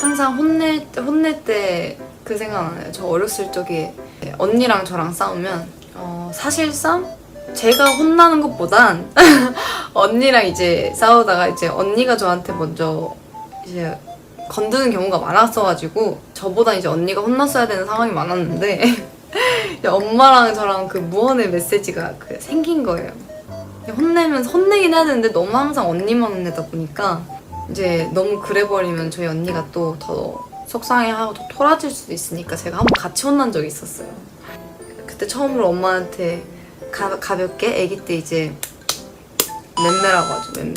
항상 혼낼 때, 혼낼 때 그 생각나요. 저 어렸을 적에 언니랑 저랑 싸우면 어, 사실상 제가 혼나는 것보단 언니랑 이제 싸우다가 이제 언니가 저한테 먼저 이제 건드는 경우가 많았어가지고 저보다 이제 언니가 혼났어야 되는 상황이 많았는데 엄마랑 저랑 그 무언의 메시지가 그 생긴 거예요. 혼내면 혼내긴 되는데 너무 항상 언니만 혼내다 보니까 이제 너무 그래 버리면 저희 언니가 또 더 속상해하고 더 토라질 수도 있으니까 제가 한번 같이 혼난 적이 있었어요. 그때 처음으로 엄마한테 가, 가볍게 아기 때 이제 맴매라고 하죠 맴매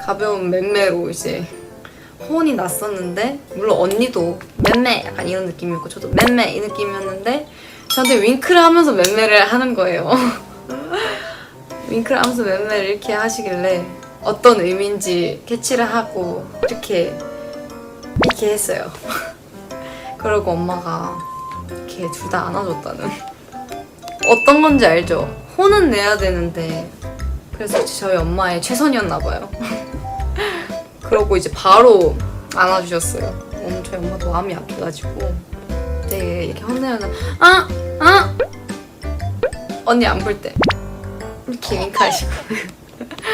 가벼운 맴매로 이제 혼이 났었는데 물론 언니도 맴매 약간 이런 느낌이었고 저도 맴매 이 느낌이었는데 저한테 윙크를 하면서 맴매를 하는 거예요. 윙크를 하면서 맴매를 이렇게 하시길래 어떤 의미인지 캐치를 하고 이렇게 이렇게 했어요. 그러고 엄마가 이렇게 둘 다 안아줬다는. 어떤 건지 알죠? 혼은 내야 되는데 그래서 저희 엄마의 최선이었나 봐요. 그러고 이제 바로 안아주셨어요. 저희 엄마도 마음이 아파가지고 되게 이렇게 혼내면 아! 아! 언니 안 볼 때. 이렇게 윙크하시고.